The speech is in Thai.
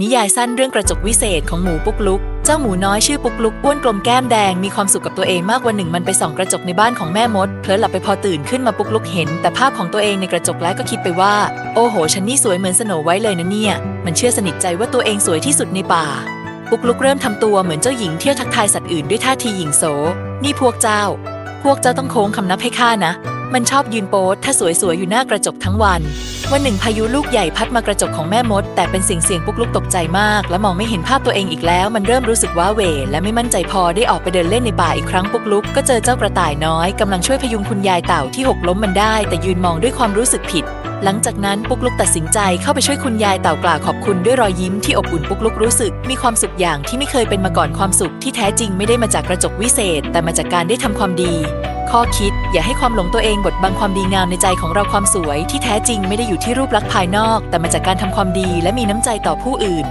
นิยายสั้นเรื่องกระจกวิเศษของหมูปุกลุก เจ้าหมูน้อยชื่อปุกลุกอ้วนกลมแก้มแดงมีความสุขกับตัวเองมากวันหนึ่งมันไปส่องกระจกในบ้านของแม่มดเพลินหลับไปพอตื่นขึ้นมาปุกลุกเห็น แต่ภาพของตัวเองในกระจกแล้วก็คิดไปว่า โอ้โห ฉันนี่สวยเหมือนสโนไว้เลยนะเนี่ย มันเชื่อสนิทใจว่าตัวเองสวยที่สุดในป่า ปุกลุกเริ่มทำตัวเหมือนเจ้าหญิงเที่ยวทักทายสัตว์อื่นด้วยท่าทีหญิงโส นี่พวกเจ้า พวกเจ้าต้องโค้งคำนับให้ข้านะ มันชอบยืนโป๊ถ้าสวยๆ อยู่หน้ากระจกทั้งวัน วันหนึ่งพายุลูกใหญ่พัดมากระจกของแม่มด แต่เป็นสียงเสี่ยงปุกลุกตกใจมาก และมองไม่เห็นภาพตัวเองอีกแล้ว มันเริ่มรู้สึกว้าเหวและไม่มั่นใจพอได้ออกไปเดินเล่นในป่าอีกครั้งปุกลุกก็เจอเจ้ากระต่ายน้อยกำลังช่วยพยุงคุณยายเต่าที่หกล้มมันได้ แต่ยืนมองด้วยความรู้สึกผิดหลังจากนั้นปุกลุกตัดสินใจเข้าไปช่วยคุณยายเต่ากล่าวขอบคุณด้วยรอยยิ้มที่อบอุ่นปุกลุกรู้สึก มีความสุขอย่างที่ไม่เคยเป็นมาก่อนความสุขที่แท้จริงไม่ได้มาจากกระจกวิเศษ แต่มาจากการได้ทำความดี ข้อคิด อย่าให้ความหลงตัวเองบดบังความดีงามในใจของเราความสวย ที่แท้จริงไม่ได้อยู่ที่รูปลักษณ์ภายนอก แต่มาจากการทำความดีและมีน้ำใจต่อผู้อื่น